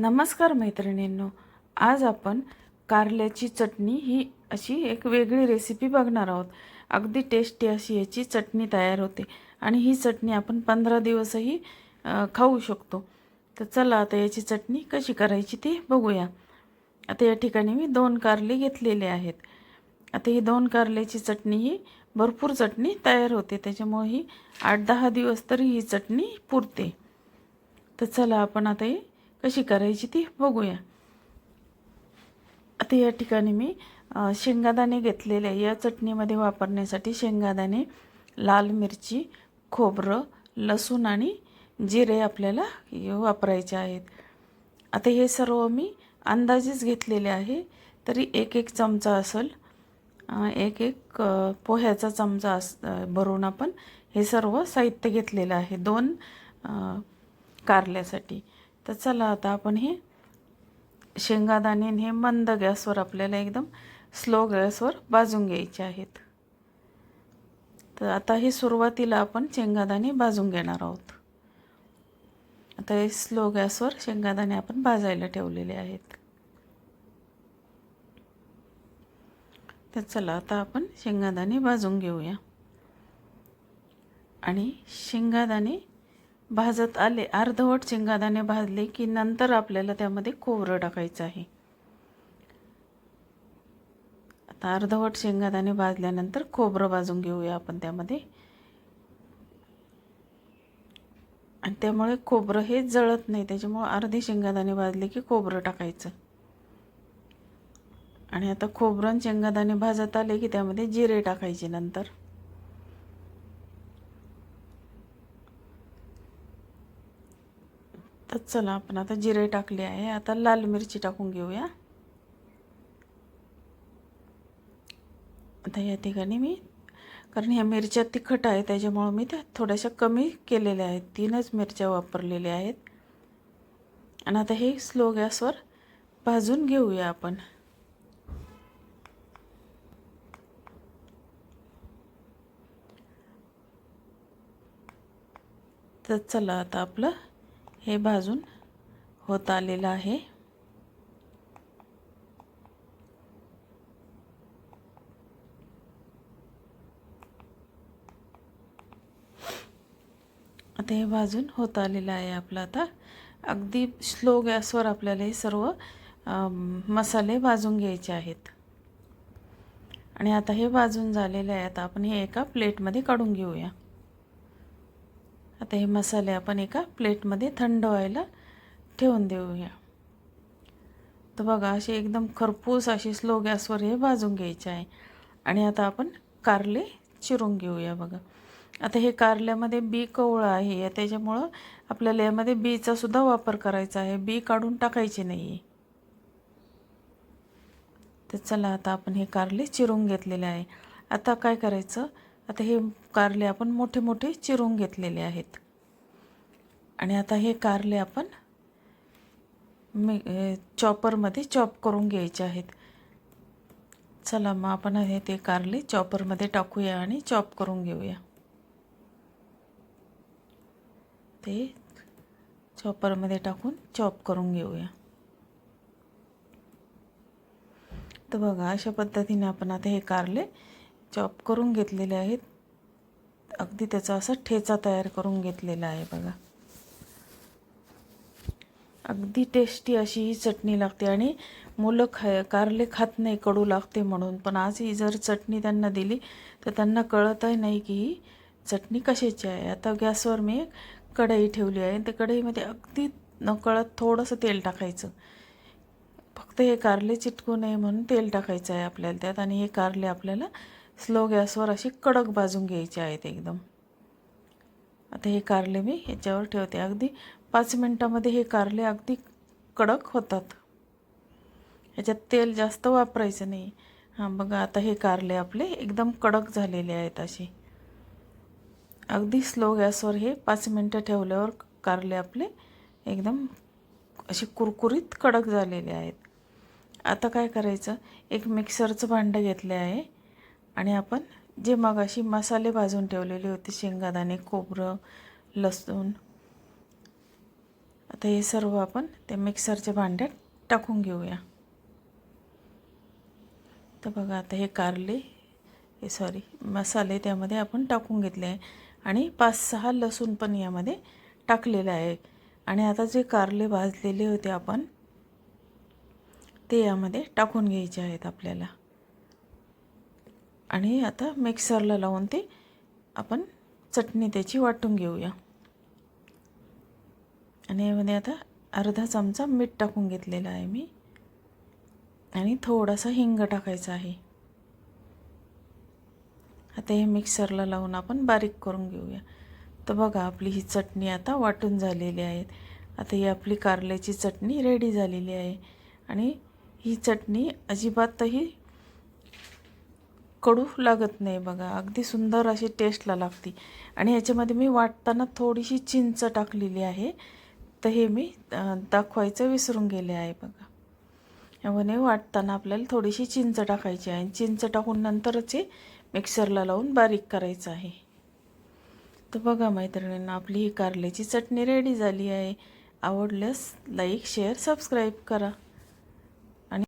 नमस्कार मैत्रिणींनो आज आपण कारल्याची चटणी ही अशी एक वेगळी रेसिपी बघणार आहोत. अगदी टेस्टी अशी याची चटणी तयार होते आणि ही चटणी आपण पंधरा दिवसही खाऊ शकतो. तर चला आता याची चटणी कशी करायची ती बघूया. आता या ठिकाणी मी दोन कारले घेतलेले आहेत. आता ही दोन कारल्याची चटणी ही भरपूर चटणी तयार होते. त्याच्यामुळे ही आठ दहा दिवस तरी ही चटणी पुरते. तर चला आपण आता ही कशी करायची ती बघूया. आता या ठिकाणी मी शेंगादाणे घेतलेले आहे. या चटणीमध्ये वापरण्यासाठी शेंगादाणे लाल मिरची खोबरं लसूण आणि जिरे आपल्याला वापरायचे आहेत. आता हे सर्व मी अंदाजेच घेतलेले आहे. तरी एक एक चमचा असेल एक एक पोह्याचा चमचा अस भरून आपण हे सर्व साहित्य घेतलेलं आहे. दोन कारल्यासाठी. तर चला आता आपण हे शेंगादाणे हे मंद गॅसवर आपल्याला एकदम स्लो गॅसवर भाजून घ्यायचे आहेत. तर आता हे सुरुवातीला आपण शेंगादाणे भाजून घेणार आहोत. आता हे स्लो गॅसवर शेंगादाणे आपण भाजायला ठेवलेले आहेत. तर चला आता आपण शेंगादाणे भाजून घेऊया. आणि शेंगादाणे भाजत आले अर्धवट शेंगादाणे भाजले की नंतर आपल्याला त्यामध्ये खोबरं टाकायचं आहे. आता अर्धवट शेंगादाणे भाजल्यानंतर खोबरं भाजून घेऊया आपण त्यामध्ये. आणि त्यामुळे खोबरं हे जळत नाही त्याच्यामुळे अर्धे शेंगादाणे भाजले की खोबरं टाकायचं. आणि आता खोबरं शेंगादाणे भाजत आले की त्यामध्ये जिरे टाकायचे नंतर. तर चला आपण आता जिरे टाकले आहे. आता लाल मिरची टाकून घेऊया. आता या ठिकाणी मी कारण ह्या मिरच्या तिखट आहे त्याच्यामुळं मी त्या थोड्याशा कमी केलेल्या आहेत. तीनच मिरच्या वापरलेल्या आहेत. आणि आता हे स्लो गॅसवर भाजून घेऊया आपण. तर चला आता आपलं हे भाजून होत आलेलं आहे. आता हे भाजून होत आलेलं आहे आपलं आता. अगदी स्लो गॅसवर आपल्याला हे सर्व मसाले भाजून घ्यायचे आहेत. आणि आता हे भाजून झालेले आहे. आता आपण हे एका प्लेटमध्ये काढून घेऊया. आता हे मसाले आपण एका प्लेटमध्ये थंड व्हायला ठेवून देऊया. तर बघा असे एकदम खरपूस अशी स्लो गॅसवर हे भाजून घ्यायचे आहे. आणि आता आपण कारले चिरून घेऊया बघा. आता हे कारल्यामध्ये बी कवळं आहे. त्याच्यामुळं आपल्याला यामध्ये बीचा सुद्धा वापर करायचा आहे. बी काढून टाकायची नाही आहे तर चला आता आपण हे कारले चिरून घेतलेले आहे. आता काय करायचं? आता हे कारले आपण मोठे मोठे चिरून घेतलेले आहेत. आणि आता हे कारले आपण मी चॉपरमध्ये चॉप करून घ्यायचे आहेत. चला मग आपण हे ते कारले चॉपरमध्ये टाकूया आणि चॉप करून घेऊया. ते चॉपरमध्ये टाकून चॉप करून घेऊया. तर बघा अशा पद्धतीने आपण आता हे कारले चॉप करून घेतलेले आहेत. अगदी त्याचा असा ठेचा तयार करून घेतलेला आहे बघा. अगदी टेस्टी अशी ही चटणी लागते आणि मुलं खा कारले खात नाही कडू लागते म्हणून. पण आज ही जर चटणी त्यांना दिली तर त्यांना कळतही नाही की ही चटणी कशाची आहे. आता गॅसवर मी एक कढई ठेवली आहे त्या कढईमध्ये अगदी नकळत थोडंसं तेल टाकायचं. फक्त हे कारले चिटकू नये म्हणून तेल टाकायचं आहे आपल्याला त्यात आणि हे कारले आपल्याला स्लो गॅसवर अशी कडक भाजून घ्यायची आहेत एकदम. आता हे कारले मी ह्याच्यावर ठेवते. अगदी पाच मिनटामध्ये हे कारले अगदी कडक होतात. ह्याच्यात तेल जास्त वापरायचं नाही. हां बघा आता हे कारले आपले एकदम कडक झालेले आहेत असे अगदी स्लो गॅसवर हे पाच मिनटं ठेवल्यावर कारले आपले एकदम असे कुरकुरीत कडक झालेले आहेत. आता काय करायचं? एक मिक्सरचं भांडं घेतलं आहे. आणि आपण जे मगाशी मसाले भाजून ठेवलेले होते शेंगादाणे खोबरं लसूण आता हे सर्व आपण त्या मिक्सरच्या भांड्यात टाकून घेऊया. तर बघा आता हे कारले हे सॉरी मसाले त्यामध्ये आपण टाकून घेतले आहे. आणि पाच सहा लसूण पण यामध्ये टाकलेलं आहे. आणि आता जे कारले भाजलेले होते आपण ते यामध्ये टाकून घ्यायचे आहेत आपल्याला. आणि आता मिक्सरला लावून ते आपण चटणी त्याची वाटून घेऊया. आणि यामध्ये आता अर्धा चमचा मीठ टाकून घेतलेला आहे मी. आणि थोडासा हिंग टाकायचा आहे. आता हे मिक्सरला लावून आपण बारीक करून घेऊया. तर बघा आपली ही चटणी आता वाटून झालेली आहे. आता ही आपली कारल्याची चटणी रेडी झालेली आहे. आणि ही चटणी अजिबातही कडू लागत नाही बघा. अगदी सुंदर अशी टेस्टला लागते. आणि ह्याच्यामध्ये मी वाटताना थोडीशी चिंच टाकलेली आहे. तर हे मी दाखवायचं विसरून गेले आहे बघा. यामध्ये वाटताना आपल्याला थोडीशी चिंच टाकायची आहे. आणि चिंच टाकून नंतरच हे मिक्सरला लावून बारीक करायचं आहे. तर बघा मैत्रिणींना आपली ही कारल्याची चटणी रेडी झाली आहे. आवडल्यास लाईक शेअर सबस्क्राईब करा.